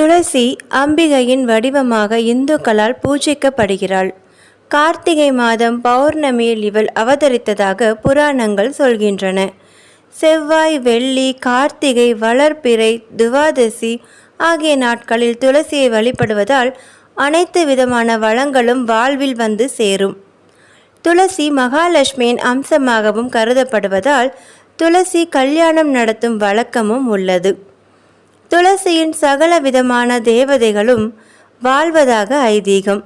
துளசி அம்பிகையின் வடிவமாக இந்துக்களால் பூஜிக்கப்படுகிறாள். கார்த்திகை மாதம் பௌர்ணமியில் இவள் அவதரித்ததாக புராணங்கள் சொல்கின்றன. செவ்வாய் வெள்ளி கார்த்திகை வளர்பிறை துவாதசி ஆகிய நாட்களில் துளசியை வழிபடுவதால் அனைத்து விதமான வளங்களும் வாழ்வில் வந்து சேரும். துளசி மகாலட்சுமியின் அம்சமாகவும் கருதப்படுவதால் துளசி கல்யாணம் நடத்தும் வழக்கமும் உள்ளது. துளசியின் சகல விதமான தேவதைகளும் வாழ்வதாக ஐதீகம்.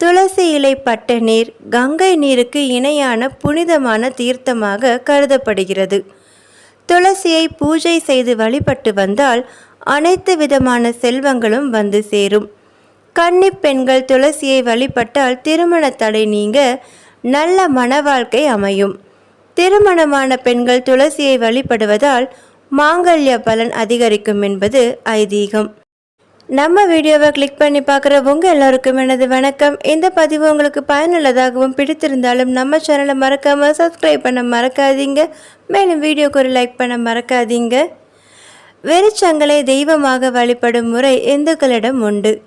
துளசி இலை பட்ட நீர் கங்கை நீருக்கு இணையான புனிதமான தீர்த்தமாக கருதப்படுகிறது. துளசியை பூஜை செய்து வழிபட்டு வந்தால் அனைத்து விதமான செல்வங்களும் வந்து சேரும். கன்னி பெண்கள் துளசியை வழிபட்டால் திருமண தடை நீங்க நல்ல மணவாழ்க்கை அமையும். திருமணமான பெண்கள் துளசியை வழிபடுவதால் மாங்கல்ய பலன் அதிகரிக்கும் என்பது ஐதீகம். நம்ம வீடியோவை கிளிக் பண்ணி பார்க்குற உங்கள் எல்லாருக்கும் எனது வணக்கம். இந்த பதிவு உங்களுக்கு பயனுள்ளதாகவும் பிடித்திருந்தாலும் நம்ம சேனலை மறக்காமல் சப்ஸ்கிரைப் பண்ண மறக்காதீங்க. மேலும் வீடியோக்கு ஒரு லைக் பண்ண மறக்காதீங்க. வெறிச்சங்களை தெய்வமாக வழிபடும் முறை இந்துக்களிடம் உண்டு.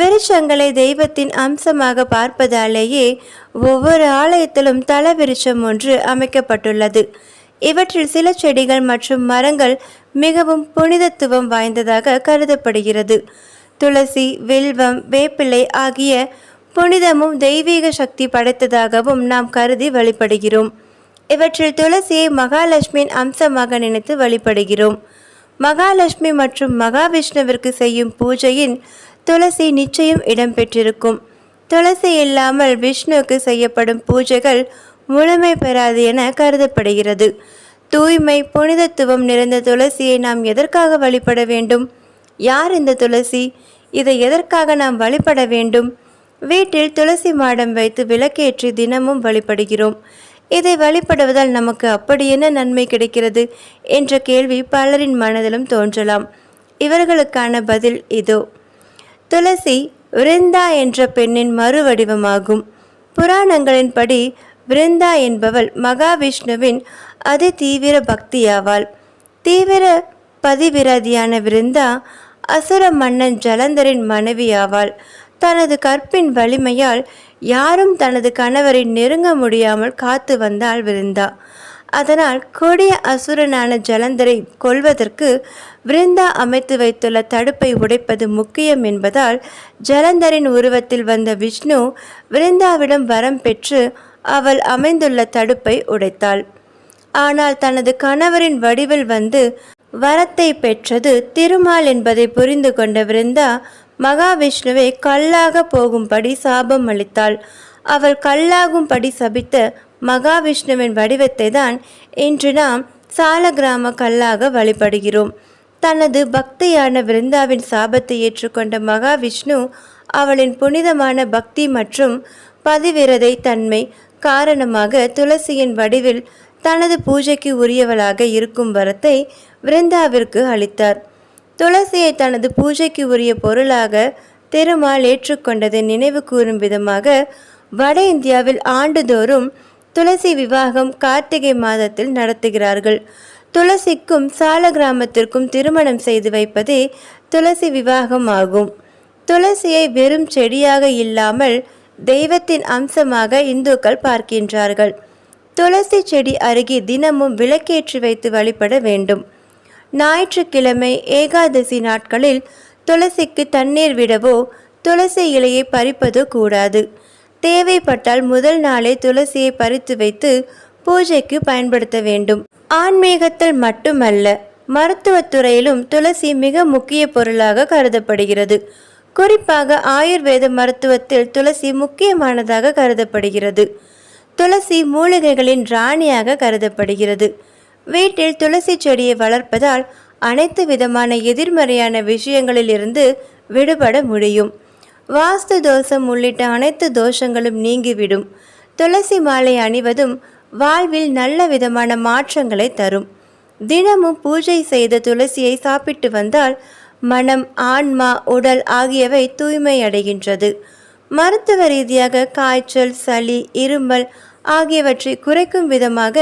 வெறிச்சங்களை தெய்வத்தின் அம்சமாக பார்ப்பதாலேயே ஒவ்வொரு ஆலயத்திலும் தல விருட்சம் ஒன்று அமைக்கப்பட்டுள்ளது. இவற்றில் சில செடிகள் மற்றும் மரங்கள் மிகவும் புனிதத்துவம் வாய்ந்ததாக கருதப்படுகிறது. துளசி வில்வம் வேப்பிலை ஆகிய புனிதமும் தெய்வீக சக்தி படைத்ததாகவும் நாம் கருதி வழிபடுகிறோம். இவற்றில் துளசியை மகாலட்சுமியின் அம்சமாக நினைத்து வழிபடுகிறோம். மகாலட்சுமி மற்றும் மகாவிஷ்ணுவிற்கு செய்யும் பூஜையின் துளசி நிச்சயம் இடம்பெற்றிருக்கும். துளசி இல்லாமல் விஷ்ணுவுக்கு செய்யப்படும் பூஜைகள் முழுமை பெறாது என கருதப்படுகிறது. தூய்மை புனிதத்துவம் நிறைந்த துளசியை நாம் எதற்காக வழிபட வேண்டும்? யார் இந்த துளசி? இதை எதற்காக நாம் வழிபட வேண்டும்? வீட்டில் துளசி மாடம் வைத்து விளக்கேற்றி தினமும் வழிபடுகிறோம். இதை வழிபடுவதால் நமக்கு அப்படி என்ன நன்மை கிடைக்கிறது? என்ற கேள்வி பலரின் மனதிலும் தோன்றலாம். இவர்களுக்கான பதில் இதோ. துளசி விருந்தா என்ற பெண்ணின் மறுவடிவமாகும். புராணங்களின்படி பிருந்தா என்பவள் மகாவிஷ்ணுவின் அதி தீவிர பக்தியாவாள். தீவிர பதிவிரதியான விருந்தா அசுர மன்னன் ஜலந்தரின் மனைவியாவாள். தனது கற்பின் வலிமையால் யாரும் தனது கணவரை நெருங்க முடியாமல் காத்து வந்தாள் விருந்தா. அதனால் கொடிய அசுரனான ஜலந்தரை கொல்வதற்கு விருந்தா அமைத்து வைத்துள்ள தடுப்பை உடைப்பது முக்கியம் என்பதால் ஜலந்தரின் உருவத்தில் வந்த விஷ்ணு விருந்தாவிடம் வரம் பெற்று அவள் அமைந்துள்ள தடுப்பை உடைத்தாள். ஆனால் தனது கணவரின் வடிவில் வந்து வரத்தை பெற்றது திருமால் என்பதை புரிந்து கொண்ட விருந்தா மகாவிஷ்ணுவை கல்லாக போகும்படி சாபம் அளித்தாள். அவள் கல்லாகும்படி சபித்த மகாவிஷ்ணுவின் வடிவத்தை தான் இன்று நாம் சால கிராம கல்லாக வழிபடுகிறோம். தனது பக்தியான விருந்தாவின் சாபத்தை ஏற்றுக்கொண்ட மகாவிஷ்ணு அவளின் புனிதமான பக்தி மற்றும் பதிவிரதை தன்மை காரணமாக துளசியின் வடிவில் தனது பூஜைக்கு உரியவளாக இருக்கும் வரத்தை விருந்தாவிற்கு அளித்தார். துளசியை தனது பூஜைக்கு உரிய பொருளாக திருமால் ஏற்றுக்கொண்டதை நினைவு கூறும் விதமாக வட இந்தியாவில் ஆண்டுதோறும் துளசி விவாகம் கார்த்திகை மாதத்தில் நடத்துகிறார்கள். துளசிக்கும் சால கிராமத்திற்கும் திருமணம் செய்து வைப்பதே துளசி விவாகம் ஆகும். துளசியை வெறும் செடியாக இல்லாமல் தெய்வத்தின் அம்சமாக இந்துக்கள் பார்க்கின்றார்கள். துளசி செடி அருகே தினமும் விளக்கேற்றி வைத்து வழிபட வேண்டும். ஞாயிற்றுக்கிழமை ஏகாதசி நாட்களில் துளசிக்கு தண்ணீர் விடவோ துளசி இலையை பறிப்பதோ கூடாது. தேவைப்பட்டால் முதல் நாளே துளசியை பறித்து வைத்து பூஜைக்கு பயன்படுத்த வேண்டும். ஆன்மீகத்தில் மட்டுமல்ல மருத்துவத்துறையிலும் துளசி மிக முக்கிய பொருளாக கருதப்படுகிறது. குறிப்பாக ஆயுர்வேத மருத்துவத்தில் துளசி முக்கியமானதாக கருதப்படுகிறது. துளசி மூலிகைகளின் ராணியாக கருதப்படுகிறது. வீட்டில் துளசி செடியை வளர்ப்பதால் அனைத்து விதமான எதிர்மறையான விஷயங்களிலிருந்து விடுபட முடியும். வாஸ்து தோஷம் உள்ளிட்ட அனைத்து தோஷங்களும் நீங்கிவிடும். துளசி மாலை அணிவதும் வாழ்வில் நல்ல விதமான மாற்றங்களை தரும். தினமும் பூஜை செய்த துளசியை சாப்பிட்டு வந்தால் மனம் ஆன்மா உடல் ஆகியவை தூய்மை அடைகின்றது மருத்துவ ரீதியாக காய்ச்சல் சளி இருமல் ஆகியவற்றை குறைக்கும் விதமாக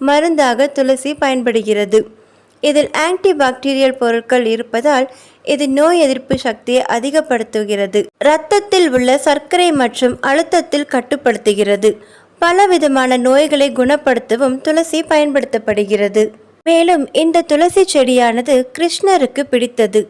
மருந்தாக துளசி பயன்படுகிறது. இதில் ஆன்டி பாக்டீரியல் பொருட்கள் இருப்பதால் இது நோய் எதிர்ப்பு சக்தியை அதிகப்படுத்துகிறது. இரத்தத்தில் உள்ள சர்க்கரை மற்றும் அழுத்தத்தில் கட்டுப்படுத்துகிறது. பலவிதமான நோய்களை குணப்படுத்தவும் துளசி பயன்படுத்தப்படுகிறது. மேலும் இந்த துளசி செடியானது கிருஷ்ணருக்கு பிடித்தது.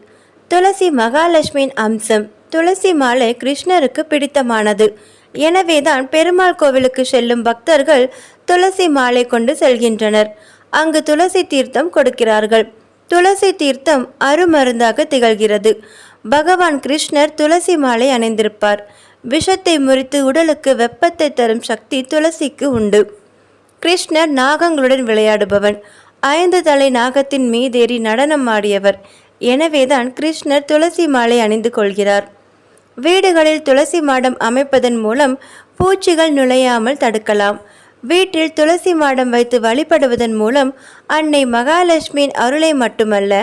துளசி மகாலட்சுமியின் அம்சம் துளசி மாலை கிருஷ்ணருக்கு பிடித்தமானது. எனவேதான் பெருமாள் கோவிலுக்கு செல்லும் பக்தர்கள் துளசி மாலை கொண்டு செல்கின்றனர். அங்கு துளசி தீர்த்தம் கொடுக்கிறார்கள். துளசி தீர்த்தம் அருமருந்தாக திகழ்கிறது. பகவான் கிருஷ்ணர் துளசி மாலை அணிந்திருப்பார். விஷத்தை முறித்து உடலுக்கு வெப்பத்தை தரும் சக்தி துளசிக்கு உண்டு. கிருஷ்ணர் நாகங்களுடன் விளையாடுபவன். ஐந்து தலை நாகத்தின் மீதேறி நடனம் ஆடியவர். எனவேதான் கிருஷ்ணர் துளசி மாலை அணிந்து கொள்கிறார். வீடுகளில் துளசி மாடம் அமைப்பதன் மூலம் பூச்சிகள் நுழையாமல் தடுக்கலாம். வீட்டில் துளசி மாடம் வைத்து வழிபடுவதன் மூலம் அன்னை மகாலட்சுமியின் அருளை மட்டுமல்ல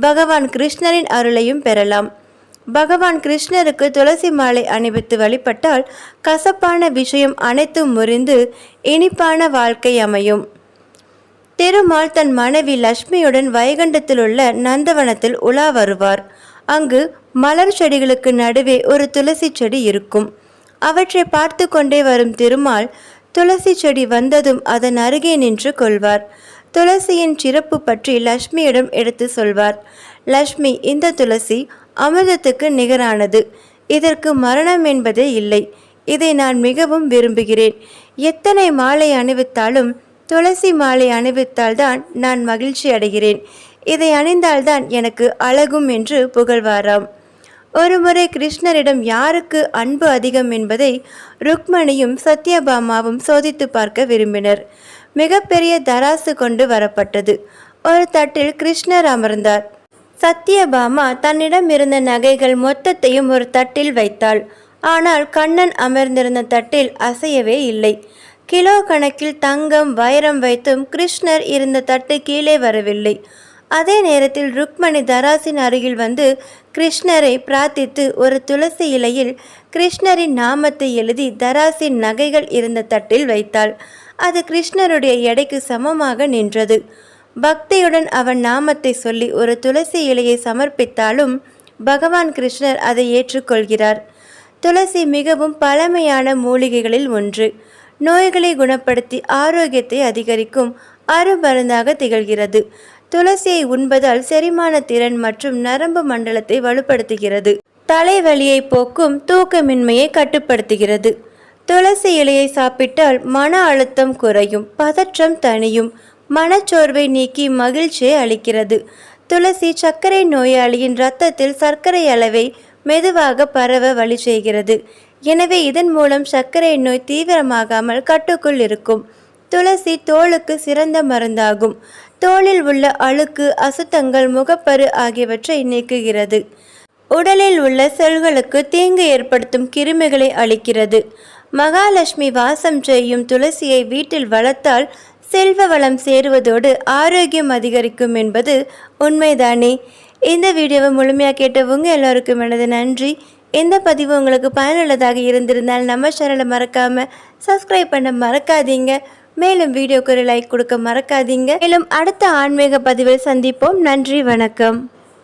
பகவான் கிருஷ்ணரின் அருளையும் பெறலாம். பகவான் கிருஷ்ணருக்கு துளசி மாலை அணிவித்து வழிபட்டால் கசப்பான விஷயம் அனைத்தும் முறிந்து இனிப்பான வாழ்க்கை அமையும். திருமால் தன் மனைவி லட்சுமியுடன் வைகண்டத்தில் உள்ள நந்தவனத்தில் உலா வருவார். அங்கு மலர் செடிகளுக்கு நடுவே ஒரு துளசி செடி இருக்கும். அவற்றை பார்த்து கொண்டே வரும் திருமால் துளசி செடி வந்ததும் அதன் அருகே நின்று கொள்வார். துளசியின் சிறப்பு பற்றி லக்ஷ்மியிடம் எடுத்து சொல்வார். லக்ஷ்மி இந்த துளசி அமிர்தத்துக்கு நிகரானது. இதற்கு மரணம் என்பதே இல்லை. இதை நான் மிகவும் விரும்புகிறேன். எத்தனை மாலை அணிவித்தாலும் துளசி மாலை அணிவித்தால்தான் நான் மகிழ்ச்சி அடைகிறேன். இதை அணிந்தால்தான் எனக்கு அழகும் என்று புகழ்வாராம். ஒருமுறை கிருஷ்ணரிடம் யாருக்கு அன்பு அதிகம் என்பதை ருக்மணியும் சத்யபாமாவும் சோதித்து பார்க்க விரும்பினர். மிகப்பெரிய தராசு கொண்டு வரப்பட்டது. ஒரு தட்டில் கிருஷ்ணர் அமர்ந்தார். சத்யபாமா தன்னிடம் இருந்த நகைகள் மொத்தத்தையும் ஒரு தட்டில் வைத்தாள். ஆனால் கண்ணன் அமர்ந்திருந்த தட்டில் அசையவே இல்லை. கிலோ கணக்கில் தங்கம் வைரம் வைத்தும் கிருஷ்ணர் இருந்த தட்டு கீழே வரவில்லை. அதே நேரத்தில் ருக்மணி தராசின் அருகில் வந்து கிருஷ்ணரை பிரார்த்தித்து ஒரு துளசி இலையில் கிருஷ்ணரின் நாமத்தை எழுதி தராசின் நகைகள் இருந்த தட்டில் வைத்தாள். அது கிருஷ்ணருடைய எடைக்கு சமமாக நின்றது. பக்தியுடன் அவன் நாமத்தை சொல்லி ஒரு துளசி இலையை சமர்ப்பித்தாலும் பகவான் கிருஷ்ணர் அதை ஏற்றுக்கொள்கிறார். துளசி மிகவும் பழமையான மூலிகைகளில் ஒன்று. நோய்களை குணப்படுத்தி ஆரோக்கியத்தை அதிகரிக்கும் அருமருந்தாக திகழ்கிறது. துளசியை உண்பதால் செரிமான திறன் மற்றும் நரம்பு மண்டலத்தை வலுப்படுத்துகிறது. தலைவலியை போக்கும் தூக்கமின்மையை கட்டுப்படுத்துகிறது. துளசி இலையை சாப்பிட்டால் மன அழுத்தம் குறையும் பதற்றம் தணியும் மனச்சோர்வை நீக்கி மகிழ்ச்சியை அளிக்கிறது. துளசி சர்க்கரை நோயாளியின் இரத்தத்தில் சர்க்கரை அளவை மெதுவாக பரவ வழி செய்கிறது. எனவே இதன் மூலம் சர்க்கரை நோய் தீவிரமாகாமல் கட்டுக்குள் இருக்கும். துளசி தோலுக்கு சிறந்த மருந்தாகும். தோலில் உள்ள அழுக்கு அசுத்தங்கள் முகப்பரு ஆகியவற்றை நீக்குகிறது. உடலில் உள்ள செல்களுக்கு தீங்கு ஏற்படுத்தும் கிருமிகளை அளிக்கிறது. மகாலட்சுமி வாசம் செய்யும் துளசியை வீட்டில் வளர்த்தால் செல்வ வளம் சேருவதோடு ஆரோக்கியம் அதிகரிக்கும் என்பது உண்மைதானே? இந்த வீடியோவை முழுமையாக கேட்டவங்க எல்லோருக்கும் எனது நன்றி. இந்த பதிவு உங்களுக்கு பயனுள்ளதாக இருந்திருந்தால் நம்ம சேனலை மறக்காமல் சப்ஸ்கிரைப் பண்ண மறக்காதீங்க. மேலும் வீடியோக்கு ஒரு லைக் கொடுக்க மறக்காதீங்க. மேலும் அடுத்த ஆன்மீக பதிவில் சந்திப்போம். நன்றி வணக்கம்.